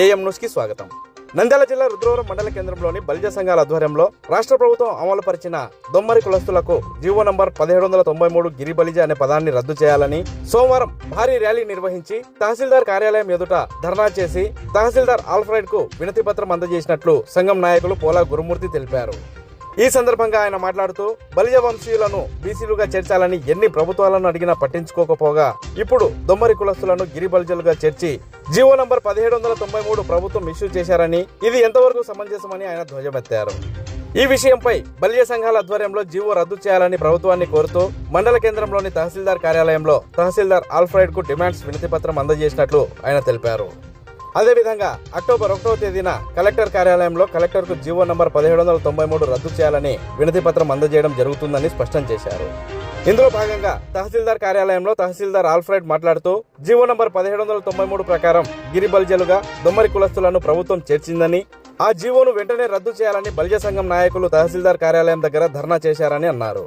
AM న్యూస్కి స్వాగతం. నంద్యాల జిల్లా రుద్రవరం మండల కేంద్రంలోని బలిజ సంఘాల ఆధ్వర్యంలో రాష్ట్ర ప్రభుత్వం అమలుపరిచిన దొమ్మరి కులస్తులకు జీవో నంబర్ పదిహేడు వందల తొంభై మూడు గిరి బలిజ అనే పదాన్ని రద్దు చేయాలని సోమవారం భారీ ర్యాలీ నిర్వహించి తహసీల్దార్ కార్యాలయం ఎదుట ధర్నా చేసి తహసీల్దార్ ఆల్ఫ్రైడ్కు వినతి పత్రం అందజేసినట్లు సంఘం నాయకులు పోలా గురుమూర్తి తెలిపారు. ఈ సందర్భంగా ఆయన మాట్లాడుతూ బలిజ వంశీయులను బీసీలుగా చేర్చాలని ఎన్ని ప్రభుత్వాలను అడిగినా పట్టించుకోకపోగా ఇప్పుడు దొమ్మరి కులస్తులను గిరి బలిజలుగా చేర్చి జీవో నంబర్ పదిహేడు వందల తొంభై మూడు ప్రభుత్వం ఇష్యూ చేశారని ఇది ఎంతవరకు సమంజసమని ఆయన ధ్వజమెత్తారు. ఈ విషయంపై బలియ సంఘాల ఆధ్వర్యంలో జీవో రద్దు చేయాలని ప్రభుత్వాన్ని కోరుతూ మండల కేంద్రంలోని తహసీల్దార్ కార్యాలయంలో తహసీల్దార్ ఆల్ఫ్రైడ్కు డిమాండ్స్ వినతి పత్రం అందజేసినట్లు ఆయన తెలిపారు. అదేవిధంగా అక్టోబర్ ఒకటో తేదీన కలెక్టర్ కార్యాలయంలో కలెక్టర్కు జీవో నంబర్ పదిహేడు వందల తొంభై మూడు రద్దు చేయాలని వినతి పత్రం అందజేయడం జరుగుతుందని స్పష్టం చేశారు. ఇందులో భాగంగా తహసీల్దార్ కార్యాలయంలో తహసీల్దార్ ఆల్ఫ్రెడ్ మాట్లాడుతూ జీవో నంబర్ పదిహేడు వందల తొంభై మూడు ప్రకారం గిరిబల్జలుగా దొమ్మరి కులస్తులను ప్రభుత్వం చేర్చిందని ఆ జీవోను వెంటనే రద్దు చేయాలని బల్జ సంఘం నాయకులు తహసీల్దార్ కార్యాలయం దగ్గర ధర్నా చేశారని అన్నారు.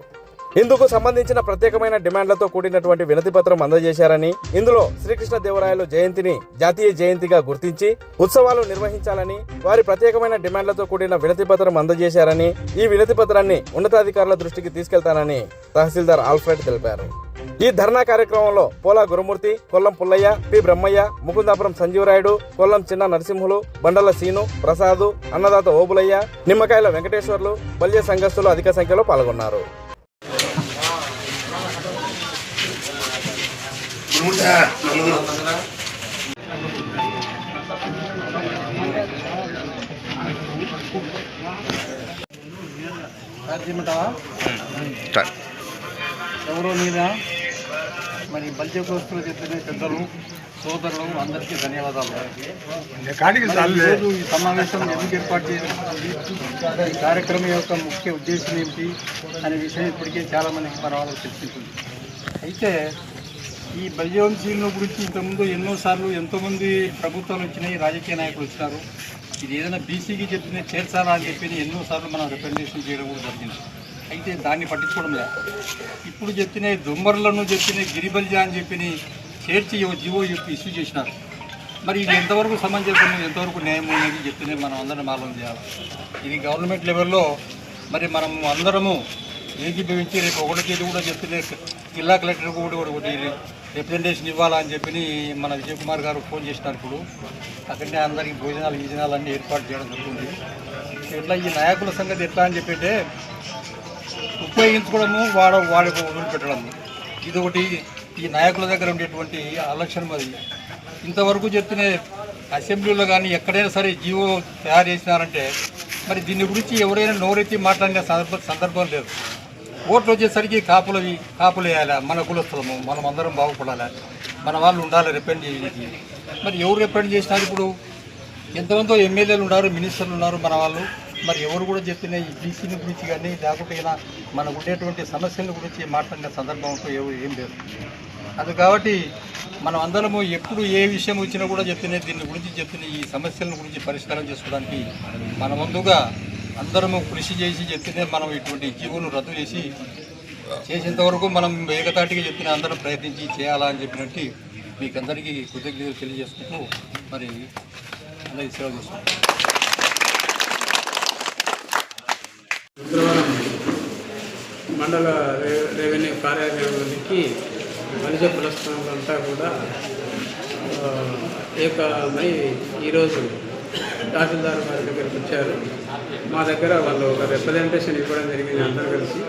ఇందుకు సంబంధించిన ప్రత్యేకమైన డిమాండ్లతో కూడినటువంటి వినతి పత్రం అందజేశారని ఇందులో శ్రీకృష్ణ దేవరాయలు జయంతిని జాతీయ జయంతిగా గుర్తించి ఉత్సవాలు నిర్వహించాలని వారి ప్రత్యేకమైన డిమాండ్లతో కూడిన వినతి పత్రం అందజేశారని ఈ వినతి పత్రాన్ని ఉన్నతాధికారుల దృష్టికి తీసుకెళ్తానని తహసీల్దార్ ఆల్ఫ్రెడ్ తెలిపారు. ఈ ధర్నా కార్యక్రమంలో పోలా గురుమూర్తి కొల్లం పుల్లయ్య పి బ్రహ్మయ్య ముకుందాపురం సంజీవరాయుడు కొల్లం చిన్న నరసింహులు బండల సీను ప్రసాదు అన్నదాత ఓబులయ్య నిమ్మకాయల వెంకటేశ్వర్లు బల్య సంఘస్థులు అధిక సంఖ్యలో పాల్గొన్నారు. నూట నలుగురు సాధ్యమంటావా ఎవరో నేనా మరి బల్జ కోస్తులు చెప్పిన పెద్దలు సోదరులు అందరికీ ధన్యవాదాలు. ఈరోజు ఈ సమావేశం ఎందుకు ఏర్పాటు చేయాలి ఈ కార్యక్రమం యొక్క ముఖ్య ఉద్దేశం ఏమిటి అనే విషయం ఇప్పటికే చాలా మందికి మన వాళ్ళకి తెలిసింటుంది అయితే ఈ బల్యవంశీల గురించి ఇంతకుముందు ఎన్నోసార్లు ఎంతోమంది ప్రభుత్వాలు వచ్చినాయి రాజకీయ నాయకులు వచ్చినారు. ఇది ఏదైనా బీసీకి చెప్పిన చేర్చాలా అని చెప్పి ఎన్నోసార్లు మనం రిప్రజెంటేషన్ చేయడం కూడా జరిగింది. అయితే దాన్ని పట్టించుకోవడం లేదు. ఇప్పుడు చెప్పిన దొమ్మర్లను చెప్పిన గిరిబల్జ అని చెప్పి చేర్చి జీవో చెప్పి ఇష్యూ చేసినారు. మరి ఇది ఎంతవరకు సమంజసం ఎంతవరకు న్యాయం అనేది చెప్తేనే మనం అందరం ఆలోచన చేయాలి. ఇది గవర్నమెంట్ లెవెల్లో మరి మనం అందరము ఏకీభవించి రేపు ఒకటి తేదీ కూడా చెప్తే జిల్లా కలెక్టర్ కూడా ఒకటి రిప్రజెంటేషన్ ఇవ్వాలా అని చెప్పి మన విజయ్ కుమార్ గారు ఫోన్ చేసినారు ఇప్పుడు అక్కడనే అందరికీ భోజనాలు గీజనాలు అన్నీ ఏర్పాటు చేయడం జరుగుతుంది. ఎట్లా ఈ నాయకుల సంగతి ఎట్లా అని చెప్పంటే ఉపయోగించుకోవడము వాడ వాడి వదిలిపెట్టడము ఇది ఒకటి ఈ నాయకుల దగ్గర ఉండేటువంటి ఆలక్ష్యం అది ఇంతవరకు చెప్తున్న అసెంబ్లీలో కానీ ఎక్కడైనా సరే జీవో తయారు చేసినారంటే మరి దీని గురించి ఎవరైనా నోరెత్తి మాట్లాడిన సందర్భం సందర్భం లేదు. ఓట్లు వచ్చేసరికి కాపులవి కాపులు వేయాలి? మన కులస్థలము. మనం అందరం బాగుపడాలి? మన వాళ్ళు ఉండాలి రిపెండ్ చేయడానికి? మరి ఎవరు రిపెండ్ చేసినారు ఇప్పుడు? ఎంతమందో ఎమ్మెల్యేలు ఉన్నారు మినిస్టర్లు ఉన్నారు మన వాళ్ళు. మరి ఎవరు కూడా చెప్పిన ఈ బీసీని గురించి కానీ లేకపోతే ఇలా మనకు ఉండేటువంటి సమస్యల గురించి మాట్లాడిన సందర్భం ఎవరు ఏం లేదు. అది కాబట్టి మనం అందరము ఎప్పుడు ఏ విషయం వచ్చినా కూడా చెప్తున్నాయి దీని గురించి చెప్తున్నాయి ఈ సమస్యల గురించి పరిష్కారం చేసుకోవడానికి మన ముందుగా అందరము కృషి చేసి చెప్తేనే మనం ఇటువంటి జీవులను రద్దు చేసి చేసేంత వరకు మనం ఏకతాటిగా చెప్పిన అందరం ప్రయత్నించి చేయాలా అని చెప్పినట్టు మీకు అందరికీ కృతజ్ఞతలు తెలియజేసుకుంటూ మరి అందరికీ సేవ చేస్తున్నాం. శుక్రవారం మండల రెవెన్యూ కార్యాలయానికి మనిషి పురస్కారాలంతా కూడా ఏకమై ఈరోజు తహసీల్దార్ మా దగ్గరికి వచ్చారు. మా దగ్గర వాళ్ళు ఒక రిప్రజెంటేషన్ ఇవ్వడం జరిగింది అందరూ కలిసి.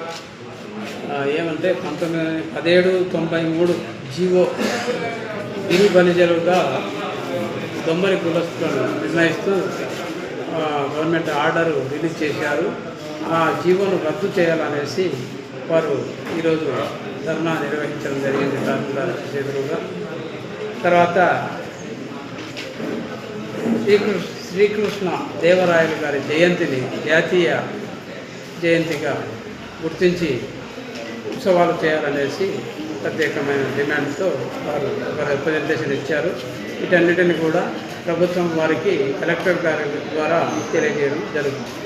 ఏమంటే పంతొమ్మిది పదిహేడు తొంభై మూడు జీవో ఇరు ఖనిజలుగా దొమ్మరి కులస్తులను నిర్ణయిస్తూ గవర్నమెంట్ ఆర్డర్ రిలీజ్ చేశారు. ఆ జీవోను రద్దు చేయాలనేసి వారు ఈరోజు ధర్నా నిర్వహించడం జరిగింది తహసీల్దార్ చేతులుగా. తర్వాత శ్రీకృష్ణ శ్రీకృష్ణ దేవరాయలు గారి జయంతిని జాతీయ జయంతిగా గుర్తించి ఉత్సవాలు చేయాలనేసి ప్రత్యేకమైన డిమాండ్తో వారు ఒక రిప్రజెంటేషన్ ఇచ్చారు. వీటన్నిటిని కూడా ప్రభుత్వం వారికి కలెక్టర్ గారి ద్వారా తెలియజేయడం జరుగుతుంది.